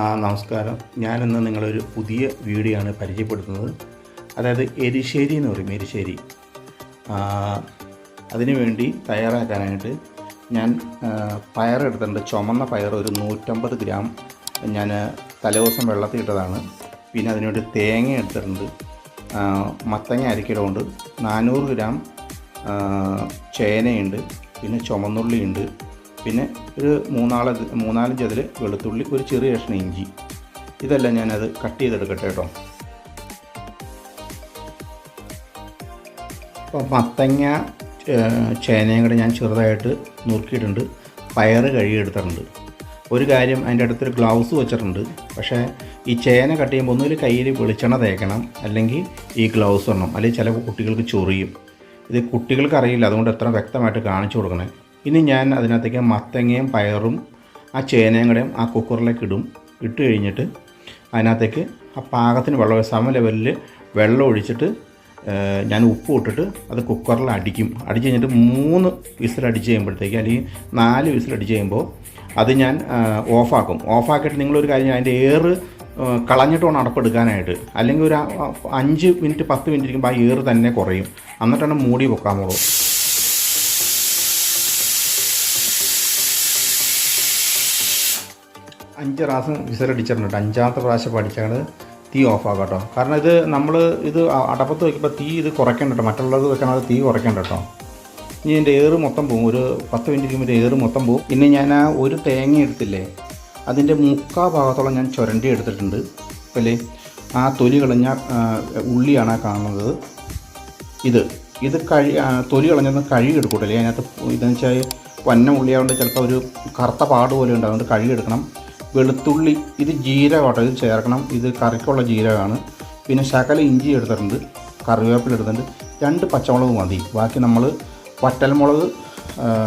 ആ നമസ്കാരം. ഞാനിന്ന് നിങ്ങളൊരു പുതിയ വീഡിയോ ആണ് പരിചയപ്പെടുത്തുന്നത്. അതായത് എരിശ്ശേരി എന്ന് പറയും എരിശ്ശേരി. അതിനുവേണ്ടി അതിനു തയ്യാറാക്കാനായിട്ട് ഞാൻ പയർ എടുത്തിട്ടുണ്ട് ചുമന്ന പയർ ഒരു നൂറ്റമ്പത് ഗ്രാം. ഞാൻ തലേദിവസം വെള്ളത്തിൽ ഇട്ടതാണ്. പിന്നെ അതിനുവേണ്ടി തേങ്ങ എടുത്തിട്ടുണ്ട്. മത്തങ്ങ അരക്കിലുണ്ട് നാനൂറ് ഗ്രാം ചേനയുണ്ട്. പിന്നെ ചുമന്നുള്ളിയുണ്ട്. പിന്നെ ഒരു മൂന്നാള മൂന്നാലഞ്ച് അതിൽ വെളുത്തുള്ളി ഒരു ചെറിയ കഷ്ണം ഇഞ്ചി. ഇതെല്ലാം ഞാനത് കട്ട് ചെയ്തെടുക്കട്ടെ കേട്ടോ. അപ്പോൾ മത്തങ്ങ ചേനയും കൂടെ ഞാൻ ചെറുതായിട്ട് നുറുക്കിയിട്ടുണ്ട്. പയറ് കഴുകിയെടുത്തിട്ടുണ്ട്. ഒരു കാര്യം അതിന്റെ അടുത്തൊരു ഗ്ലൗസ് വെച്ചിട്ടുണ്ട്. പക്ഷേ ഈ ചേന കട്ട് ചെയ്യുമ്പോൾ ഒന്നുകിൽ കയ്യിൽ വെളിച്ചെണ്ണ തേക്കണം അല്ലെങ്കിൽ ഈ ഗ്ലൗസ് ഇടണം. അല്ലെങ്കിൽ ചില കുട്ടികൾക്ക് ചൊറിയും. ഇത് കുട്ടികൾക്ക് അറിയില്ല അതുകൊണ്ട് എത്ര വ്യക്തമായിട്ട് കാണിച്ചു കൊടുക്കണേ. ഇനി ഞാൻ അതിനകത്തേക്ക് മത്തങ്ങയും പയറും ആ ചേനയും കൂടെയും ആ കുക്കറിലേക്ക് ഇടും. ഇട്ട് കഴിഞ്ഞിട്ട് അതിനകത്തേക്ക് ആ പാകത്തിന് വെള്ളം സമ ലെവലിൽ വെള്ളം ഒഴിച്ചിട്ട് ഞാൻ ഉപ്പ് ഇട്ടിട്ട് അത് കുക്കറിൽ അടിക്കും. അടിച്ച് കഴിഞ്ഞിട്ട് മൂന്ന് വിസിൽ അടിച്ച് കഴിയുമ്പോഴത്തേക്ക് അല്ലെങ്കിൽ നാല് വിസിൽ അടിച്ച് കഴിയുമ്പോൾ അത് ഞാൻ ഓഫാക്കും. ഓഫാക്കിയിട്ട് നിങ്ങളൊരു കാര്യം അതിന്റെ ഏറ് ഏഹ്, കളഞ്ഞിട്ട് വേണം അടപ്പെടുക്കാനായിട്ട് അല്ലെങ്കിൽ ഒരു അഞ്ച് മിനിറ്റ് പത്ത് മിനിറ്റ് ഇരിക്കുമ്പോൾ ആ എയർ തന്നെ കുറയും. എന്നിട്ടാണ് മൂടി വെക്കാൻ വെക്കാമുള്ളൂ അഞ്ച് പ്രാവശ്യം വിസിലടിച്ചിട്ടുണ്ട് അഞ്ചാമത്തെ പ്രാവശ്യം പഠിച്ചാണ് തീ ഓഫാക്കാം കേട്ടോ കാരണം ഇത് നമ്മൾ ഇത് അടപ്പത്ത് വയ്ക്കുമ്പോൾ തീ ഇത് കുറയ്ക്കണ്ട കേട്ടോ മറ്റുള്ളത് വെക്കണത് തീ കുറയ്ക്കണ്ട കേട്ടോ ഇനി എന്റെ ഏറ് മൊത്തം പോകും ഒരു പത്ത് മിനിറ്റ് ഇരിക്കുമ്പോൾ ഏറ് മൊത്തം പോകും പിന്നെ ഞാൻ ആ ഒരു തേങ്ങ എടുത്തില്ലേ അതിന്റെ മുക്കാ ഭാഗത്തോളം ഞാൻ ചുരണ്ടി എടുത്തിട്ടുണ്ട്. അല്ലേ? ആ തൊലി കളഞ്ഞ ഉള്ളിയാണ് കാണുന്നത്. ഇത് ഇത് കഴി തൊലി കളഞ്ഞൊന്ന് കഴുകി എടുക്കൂട്ടല്ലേ അതിനകത്ത് ഇതെന്ന് വെച്ചാൽ വന്ന ഉള്ളിയായതുകൊണ്ട് ചിലപ്പോൾ ഒരു കറുത്ത പാട് പോലെ ഉണ്ട് അതുകൊണ്ട് കഴുകി എടുക്കണം. വെളുത്തുള്ളി ഇത് ജീരകമാട്ടോ ഇത് ചേർക്കണം. ഇത് കറിക്കുള്ള ജീരകമാണ്. പിന്നെ ശകല ഇഞ്ചി എടുത്തിട്ടുണ്ട് കറിവേപ്പില എടുത്തിട്ടുണ്ട്. രണ്ട് പച്ചമുളക് മതി. ബാക്കി നമ്മൾ വറ്റൽമുളക്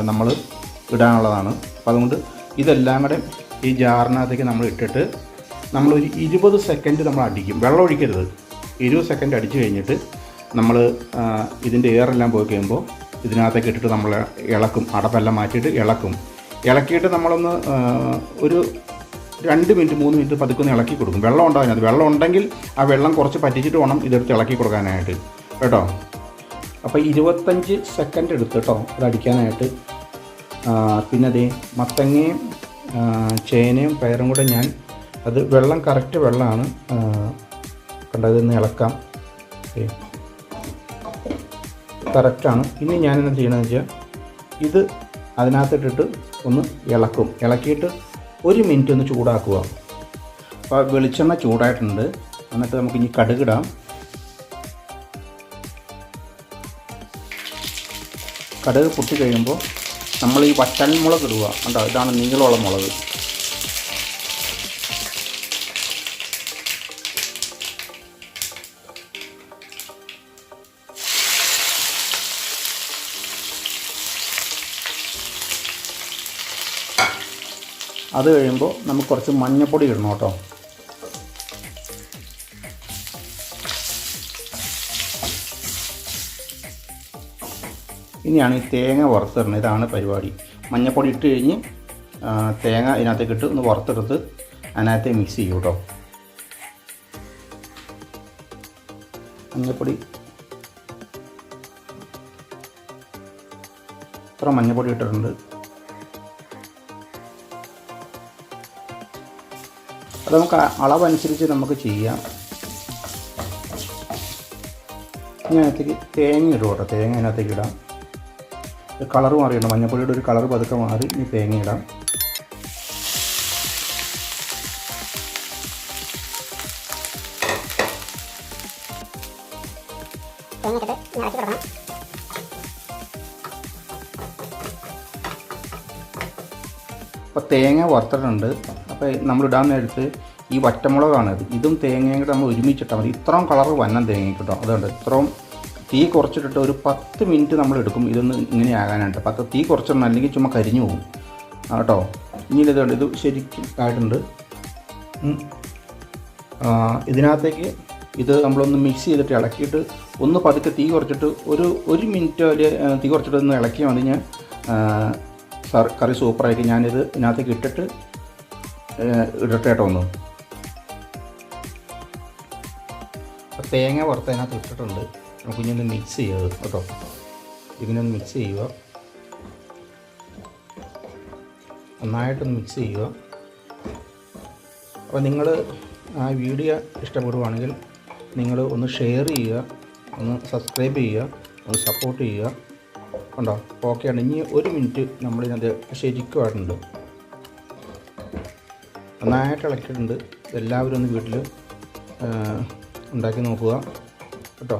നമ്മൾ ഇടാനുള്ളതാണ്. അപ്പോൾ അതുകൊണ്ട് ഇതെല്ലാം കൂടെ ഈ ജാറിനകത്തേക്ക് നമ്മൾ ഇട്ടിട്ട് നമ്മളൊരു ഇരുപത് സെക്കൻഡ് നമ്മൾ അടിക്കും. വെള്ളം ഒഴിക്കരുത്. ഇരുപത് സെക്കൻഡ് അടിച്ചു കഴിഞ്ഞിട്ട് നമ്മൾ ഇതിന്റെ എയറെല്ലാം പോയി കഴിയുമ്പോൾ ഇതിനകത്തേക്ക് ഇട്ടിട്ട് നമ്മൾ ഇളക്കും. അടപ്പെല്ലാം മാറ്റിയിട്ട് ഇളക്കും. ഇളക്കിയിട്ട് നമ്മളൊന്ന് ഒരു രണ്ട് മിനിറ്റ് മൂന്ന് മിനിറ്റ് പതുക്കൊന്ന് ഇളക്കി കൊടുക്കും. വെള്ളം ഉണ്ടാവും അത് വെള്ളം ഉണ്ടെങ്കിൽ ആ വെള്ളം കുറച്ച് പറ്റിച്ചിട്ട് വേണം ഇതെടുത്ത് ഇളക്കി കൊടുക്കാനായിട്ട്. കേട്ടോ? അപ്പോൾ ഇരുപത്തഞ്ച് സെക്കൻഡ് എടുത്ത് കേട്ടോ ഇത് അടിക്കാനായിട്ട്. പിന്നെ അതേ മത്തങ്ങയും ചേനയും പയറും കൂടെ ഞാൻ അത് വെള്ളം കറക്റ്റ് വെള്ളമാണ് കണ്ടത് ഇന്ന് ഇളക്കാം. കറക്റ്റാണ് ഇനി ഞാൻ എന്താ ചെയ്യണമെന്ന് വെച്ചാൽ ഇത് അതിനകത്തിട്ടിട്ട് ഒന്ന് ഇളക്കും. ഇളക്കിയിട്ട് ഒരു മിനിറ്റ് ഒന്ന് ചൂടാക്കുക. അപ്പോൾ വെളിച്ചെണ്ണ ചൂടായിട്ടുണ്ട്. എന്നിട്ട് നമുക്ക് ഇനി കടുകിടാം. കടുക് പൊട്ടി കഴിയുമ്പോൾ നമ്മൾ ഈ വറ്റൽ മുളക് ഇടുക. കണ്ടോ? ഇതാണ് നീളമുള്ള മുളക്. അത് കഴിയുമ്പോൾ നമുക്ക് കുറച്ച് മഞ്ഞപ്പൊടി ഇടണം കേട്ടോ. ഇനിയാണ് ഈ തേങ്ങ വറുത്തിടുന്നത് ഇതാണ് പരിപാടി. മഞ്ഞപ്പൊടി ഇട്ട് കഴിഞ്ഞ് തേങ്ങ ഇതിനകത്തേക്ക് ഇട്ട് ഒന്ന് വറുത്തെടുത്ത് അതിനകത്ത് മിക്സ് ചെയ്യും കേട്ടോ. മഞ്ഞൾപ്പൊടി ഇത്ര മഞ്ഞപ്പൊടി ഇട്ടിട്ടുണ്ട്. അത് നമുക്ക് അളവനുസരിച്ച് നമുക്ക് ചെയ്യാം. ഇനി അതിനകത്തേക്ക് തേങ്ങ ഇടും കേട്ടോ. തേങ്ങ അതിനകത്തേക്ക് ഇടാം. കളർ മാറിയിടണം മഞ്ഞപ്പൊടിയുടെ ഒരു കളർ പതുക്കെ മാറി ഇനി തേങ്ങ ഇടാം. തേങ്ങ ഇട്ടിട്ട് അപ്പോൾ തേങ്ങ വറുത്തിട്ടുണ്ട്. അപ്പോൾ നമ്മൾ ഇടാൻ നേരത്ത് ഈ വറ്റമുളകാണ് ഇത് തേങ്ങയും കൂടെ നമ്മൾ ഒരുമിച്ചിട്ടാൽ മതി. ഇത്രയും കളർ വന്നം തേങ്ങ കിട്ടും. അതുകൊണ്ട് ഇത്രയും തീ കുറച്ചിട്ടിട്ട് ഒരു പത്ത് മിനിറ്റ് നമ്മൾ എടുക്കും. ഇതൊന്ന് ഇങ്ങനെ ആകാനായിട്ട്. പത്ത് തീ കുറച്ചിടണം. അല്ലെങ്കിൽ ചുമ്മാ കരിഞ്ഞു പോകും. കേട്ടോ. ഇനി ഇതുണ്ട് ഇത് ശരിക്കും ആയിട്ടുണ്ട്. ഇതിനകത്തേക്ക് ഇത് നമ്മളൊന്ന് മിക്സ് ചെയ്തിട്ട് ഇളക്കിയിട്ട് ഒന്ന് പതുക്കെ തീ കുറച്ചിട്ട് ഒരു ഒരു മിനിറ്റ് തീ കുറച്ചിട്ട് ഒന്ന് ഇളക്കിയാൽ മതി ഞാൻ. സർ കറി സൂപ്പറായിരിക്കും ഞാനിത് ഇതിനകത്തേക്ക് ഇട്ടിട്ട് ഇടട്ടെ കേട്ടോ ഒന്ന്. തേങ്ങ വറുത്ത് അതിനകത്ത് ഇട്ടിട്ടുണ്ട്. നമുക്ക് ഇനി ഒന്ന് മിക്സ് ചെയ്യുക കേട്ടോ. ഇതിനൊന്ന് മിക്സ് ചെയ്യുക. നന്നായിട്ടൊന്ന് മിക്സ് ചെയ്യുക. അപ്പോൾ നിങ്ങൾ ആ വീഡിയോ ഇഷ്ടപ്പെടുവാണെങ്കിൽ നിങ്ങൾ ഒന്ന് ഷെയർ ചെയ്യുക ഒന്ന് സബ്സ്ക്രൈബ് ചെയ്യുക ഒന്ന് സപ്പോർട്ട് ചെയ്യുക. ഉണ്ടോ ഓക്കെ ആണ്. ഇനി ഒരു മിനിറ്റ് നമ്മളിതിനകത്ത് ശരിക്കുമായിട്ടുണ്ട് നന്നായിട്ട് ഇളക്കിയിട്ടുണ്ട്. എല്ലാവരും ഒന്ന് വീട്ടിൽ ഉണ്ടാക്കി നോക്കുക. കേട്ടോ?